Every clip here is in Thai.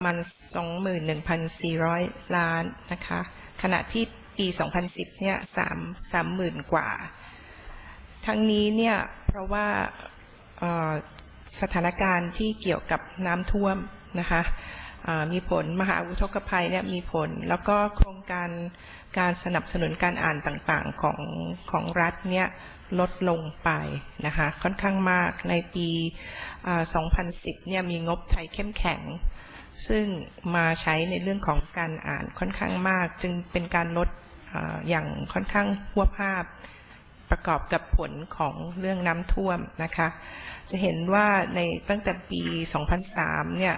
ประมาณ 21,400 ล้านนะคะ ขณะที่ปี 2010 เนี่ย 3 30,000 กว่า ทั้งนี้เนี่ย เพราะว่าสถานการณ์ที่เกี่ยวกับน้ำท่วมนะคะมีผลมหาอุทกภัยเนี่ยมีผล แล้วก็โครงการการสนับสนุนการอ่านต่างๆของของรัฐเนี่ยลดลงไปนะคะค่อนข้างมากในปีอ่า2010 เนี่ยมีงบไทยเข้มแข็ง ซึ่งมาใช้ในเรื่องของการอ่านค่อนข้างมาก จึงเป็นการลดออย่างค่อนข้างหัวภาพ ประกอบกับผลของเรื่องน้ำท่วมนะคะ จะเห็นว่าในตั้งแต่ปี 2003 เนี่ย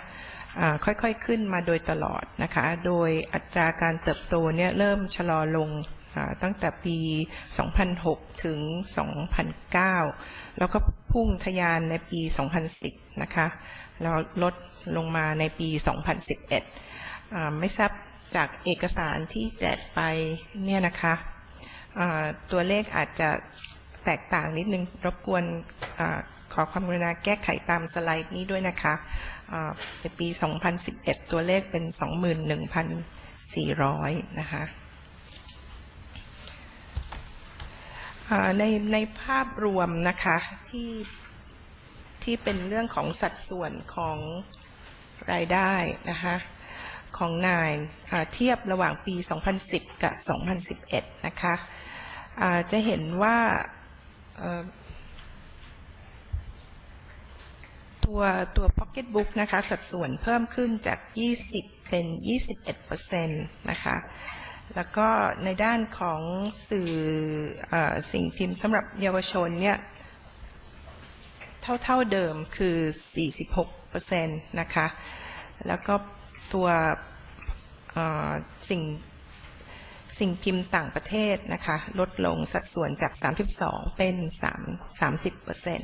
ค่อยๆขึ้นมาโดยตลอดนะคะ โดยอัตราการเติบโตเนี่ยเริ่มชะลอลง ตั้งแต่ปี 2006 ถึง 2009 แล้วก็พุ่งทะยานในปี 2010 นะคะ แล้วลดลงมาในปี 2011 ไม่ทราบจากเอกสารที่แจกไปเนี่ยนะคะตัวเลขอาจจะแตกต่างนิดนึง รบกวนอขอความกรุณาแก้ไขตามสไลด์นี้ด้วยนะคะในปี 2011 ตัวเลขเป็น 21,400 นะคะอ่า ในในภาพรวมนะคะที่ที่เป็นเรื่องของสัดส่วนของรายได้นะคะของนายเทียบระหว่างปี 2010 กับ 2011 นะคะอ่าจะเห็นว่าตัวตัว Pocket Book นะคะ สัดส่วนเพิ่มขึ้นจาก 20 เป็น 21%นะคะ แล้วก็ในด้านของสื่ออสิ่งพิมพ์สำหรับเยาวชนเนี่ยเท่าเท่าเดิมคือ 46%นะคะ แล้วก็ตัวสิ่งสิ่งพิมพ์ต่างประเทศนะคะ ลดลงสัดส่วนจาก 32 เป็น 3 30%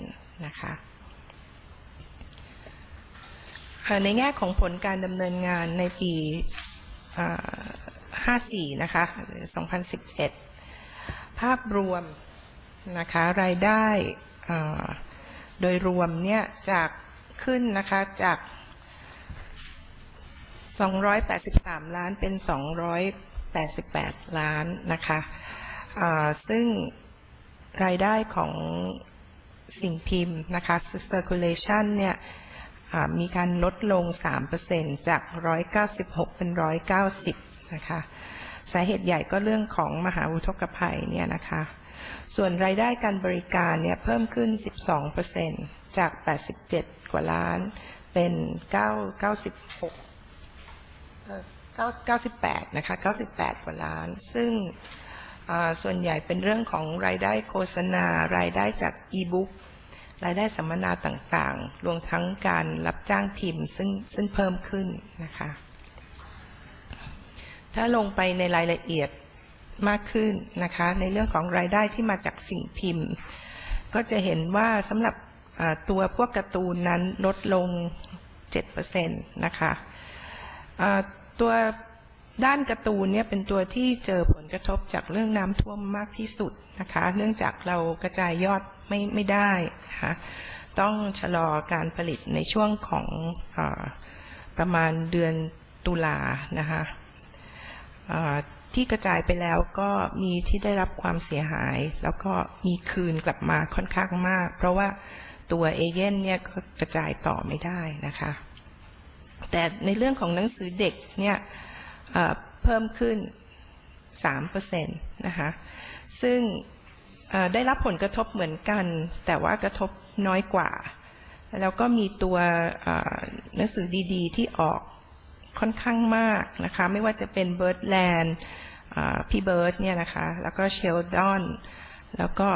นะคะเอ่อในแง่ของผลการดำเนินงานในปี 54 นะคะ หรือ 2011 ภาพรวมนะคะ รายได้โดยรวมเนี่ยจากขึ้นนะคะจาก 283 ล้านเป็น 288 ล้านนะคะซึ่งรายได้ของสิ่งพิมพ์นะคะ circulation เนี่ยมีการลดลง 3%จาก 196 เป็น 190 นะคะสาเหตุใหญ่ก็เรื่องของมหาอุทกภัยเนี่ยนะคะ ส่วนรายได้การบริการเนี่ยเพิ่มขึ้น 12%จาก 87 กว่าล้านเป็น 9 96 98 นะคะ 98 กว่าล้าน ซึ่งส่วนใหญ่เป็นเรื่องของรายได้โฆษณา รายได้จากอีบุ๊กรายได้สัมมนาต่างๆ รวมทั้งการรับจ้างพิมพ์ซึ่งซึ่งเพิ่มขึ้นนะคะ ถ้าลงไปในรายละเอียดมากขึ้นนะคะ ในเรื่องของรายได้ที่มาจากสิ่งพิมพ์ ก็จะเห็นว่าสำหรับตัวพวกการ์ตูนนั้นลดลง 7%นะคะตัวด้านการ์ตูนเนี่ยเป็นตัวที่เจอผลกระทบจากเรื่องน้ำท่วมมากที่สุดนะคะ เนื่องจากเรากระจายยอดไม่ไม่ได้นะคะต้องชะลอการผลิตในช่วงของอประมาณเดือนตุลานะคะ ที่กระจายไปแล้วก็มีที่ได้รับความเสียหาย แล้วก็มีคืนกลับมาค่อนข้างมาก เพราะว่าตัวเอเย่นเนี่ยก็กระจายต่อไม่ได้นะคะ แต่ในเรื่องของหนังสือเด็กเนี่ยเพิ่มขึ้น 3%นะคะ ซึ่งได้รับผลกระทบเหมือนกัน แต่ว่ากระทบน้อยกว่า แล้วก็มีตัวหนังสือดี ๆ ที่ออก ค่อนข้างมากนะคะ ไม่ว่าจะเป็น Birdland อ่าพี่เบิร์ดเนี่ยนะคะ แล้วก็เชลดอน แล้วก็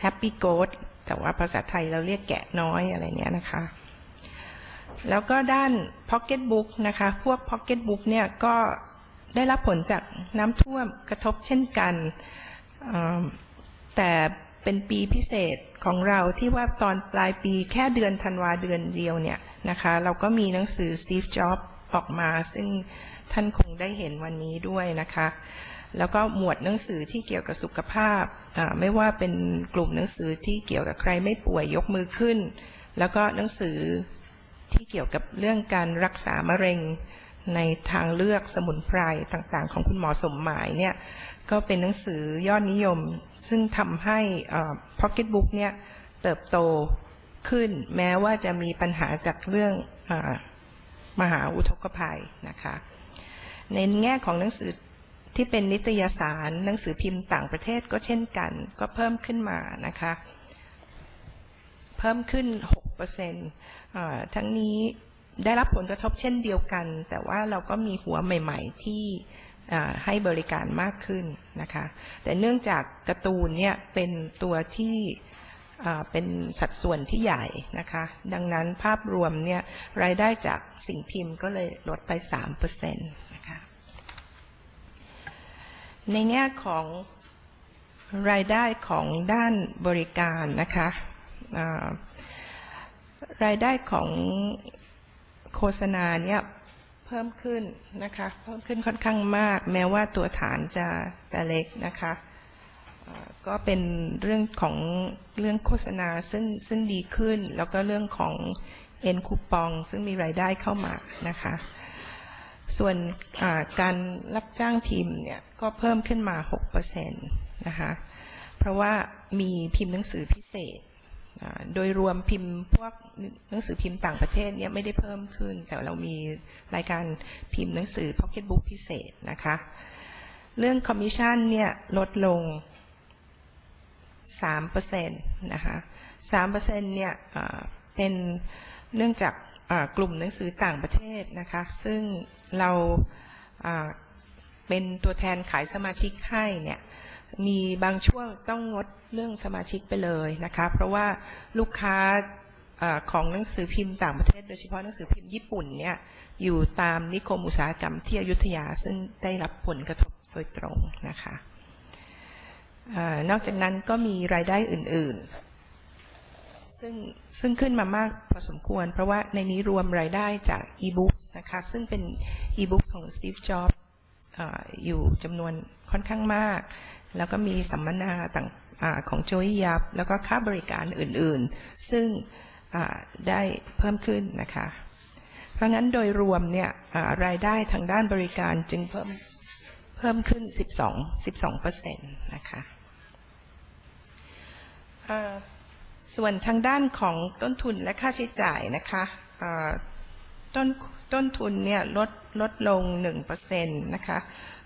แฮปปี้โก t แต่ว่าภาษาไทยเราเรียกแกะน้อยอะไรเนี่ยนะคะ แล้วก็ด้าน Pocket Book นะคะ พวก Pocket Book เนี่ยก็ได้รับผลจากน้ำท่วมกระทบเช่นกัน แต่ เป็นปีพิเศษของเราที่ว่าตอนปลายปีแค่เดือนธันวาเดือนเดียวเนี่ยนะคะ เราก็มีหนังสือ Steve Jobs ออกมา ซึ่งท่านคงได้เห็นวันนี้ด้วยนะคะ แล้วก็หมวดหนังสือที่เกี่ยวกับสุขภาพ ไม่ว่าเป็นกลุ่มหนังสือที่เกี่ยวกับใครไม่ป่วยยกมือขึ้น แล้วก็หนังสือที่เกี่ยวกับเรื่องการรักษามะเร็ง ในทางเลือกสมุนไพรต่างๆ ของคุณหมอสมหมายเนี่ยก็เป็นหนังสือยอดนิยม ซึ่งทำให้พ็อกเก็ตบุ๊กเนี่ยเติบโตขึ้นแม้ว่าจะมีปัญหาจากเรื่องอมหาอุทกภัยนะคะในแง่ของหนังสือที่เป็นนิตยสารหนังสือพิมพ์ต่างประเทศก็เช่นกัน ก็เพิ่มขึ้นมานะคะ เพิ่มขึ้น6%อ่าทั้งนี้ ได้รับผลกระทบเช่นเดียวกัน แต่ว่าเราก็มีหัวใหม่ ๆ ที่ให้บริการมากขึ้นนะคะ แต่เนื่องจากกร์ตูนเนี่ยเป็นตัวที่เป็นสัดส่วนที่ใหญ่นะคะ ดังนั้นภาพรวมเนี่ยรายได้จากสิ่งพิมพ์ก็เลยลดไป 3%นะคะในแง่ของรายได้ของด้านบริการนะคะารายได้ของ โฆษณาเนี่ยเพิ่มขึ้นนะคะ เพิ่มขึ้นค่อนข้างมาก แม้ว่าตัวฐานจะจะเล็กนะคะก็เป็นเรื่องของเรื่องโฆษณาซึ่งซึ่งดีขึ้น แล้วก็เรื่องของเอ็นคูปอง ซึ่งมีรายได้เข้ามานะคะ ส่วนการรับจ้างพิมพ์เนี่ยก็เพิ่มขึ้นมา 6%นะคะ เพราะว่ามีพิมพ์หนังสือพิเศษ โดยรวมพิมพ์พวกหนังสือพิมพ์ต่างประเทศเนี่ยไม่ได้เพิ่มขึ้น แต่เรามีรายการพิมพ์หนังสือ Pocket Book พิเศษนะคะ เรื่องคอมมิชชั่นเนี่ยลดลง 3%นะคะ3%เนี่ยอ่าเป็นเนื่องจากกลุ่มหนังสือต่างประเทศนะคะ ซึ่งเราเป็นตัวแทนขายสมาชิกให้เนี่ย มีบางช่วงต้องงดเรื่องสมาชิกไปเลยนะคะ เพราะว่าลูกค้าอของหนังสือพิมพ์ต่างประเทศ โดยเฉพาะหนังสือพิมพ์ญี่ปุ่นเนี่ยอยู่ตามนิคมอุตสาหกรรมที่อยุธยาซึ่งได้รับผลกระทบโดยตรงนะคะอนอกจากนั้นก็มีรายได้อื่นๆ ซึ่งซึ่งขึ้นมามากพอสมควร เพราะว่าในนี้รวมรายได้จากอีบุ๊กนะคะ ซึ่งเป็นอีบุ๊กของ Steve Jobs อ่า อยู่จำนวนค่อนข้างมาก แล้วก็มีสัมมนาต่างอของโจยยับ แล้วก็ค่าบริการอื่นๆ ซึ่งได้เพิ่มขึ้นนะคะ เพราะงั้นโดยรวมเนี่ยรายได้ทางด้านบริการจึงเพิ่มเพิ่มขึ้น 12 12เปอร์เซ็นต์นะคะส่วนทางด้านของต้นทุนและค่าใช้จ่ายนะคะต้น ต้นทุนเนี่ยลดลดลง 1%นะคะ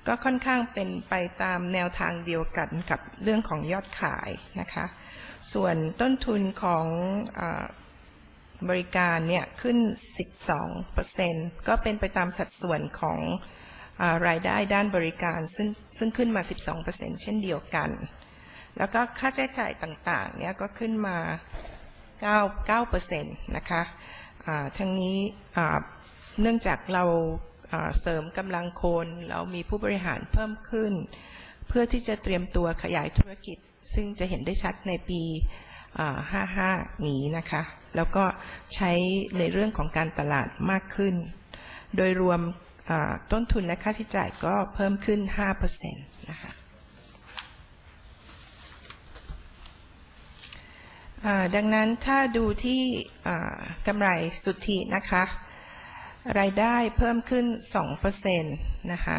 ก็ค่อนข้างเป็นไปตามแนวทางเดียวกันกับเรื่องของยอดขายนะคะ ส่วนต้นทุนของอบริการเนี่ยขึ้น 12%ก็เป็นไปตามสัดส่วนของอารายได้ด้านบริการซึ่งซึ่งขึ้นมา 12%เช่นเดียวกัน แล้วก็ค่าใช้จ่ายต่างๆเนี่ยก็ขึ้นมา 9 9%นะคะทั้งนี้ เนื่องจากเราเสริมกำลังคน เรามีผู้บริหารเพิ่มขึ้น เพื่อที่จะเตรียมตัวขยายธุรกิจ ซึ่งจะเห็นได้ชัดในปี 55 นี้นะคะ แล้วก็ใช้ในเรื่องของการตลาดมากขึ้น โดยรวมต้นทุนและค่าใช้จ่ายก็เพิ่มขึ้น 5%นะคะดังนั้นถ้าดูที่กำไรสุทธินะคะ รายได้เพิ่มขึ้น 2%นะคะ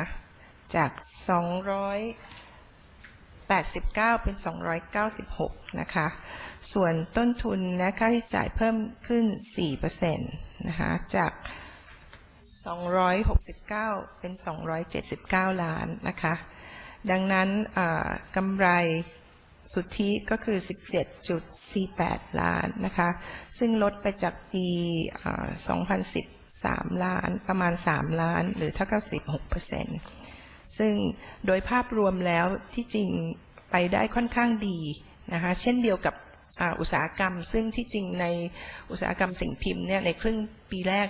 จาก 289 เป็น 296 นะคะ ส่วนต้นทุนและค่าใช้จ่ายเพิ่มขึ้น 4%นะคะ จาก 269 เป็น 279 ล้านนะคะ ดังนั้นกำไรสุทธิก็คือ 17.48 ล้านนะคะ ซึ่งลดไปจากปีอ่า2010 3 ล้านประมาณ 3 ล้านหรือเท่ากับ16เปอร์เซ็นต์ซึ่งโดยภาพรวมแล้วที่จริงไปได้ค่อนข้างดีนะคะเช่นเดียวกับอุตสาหกรรม ซึ่งที่จริงในอุตสาหกรรมสิ่งพิมพ์เนี่ยในครึ่งปีแรก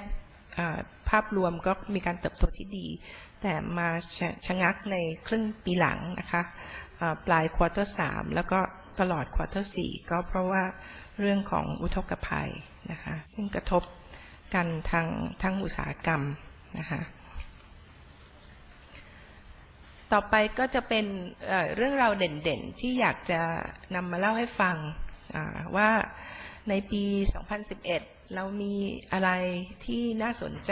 ภาพรวมก็มีการเติบโตที่ดี แต่มาชะชะงักในครึ่งปีหลังนะคะปลายควอเตอร์สามแล้วก็ตลอดควอเตอร์สี่ก็เพราะว่าเรื่องของอุทกภัยนะคะซึ่งกระทบ กันทางทั้งอุตสาหกรรมนะคะต่อไปก็จะเป็นเเรื่องราวเด่นๆ ที่อยากจะนำมาเล่าให้ฟังว่าในปี 2011 เรามีอะไรที่น่าสนใจ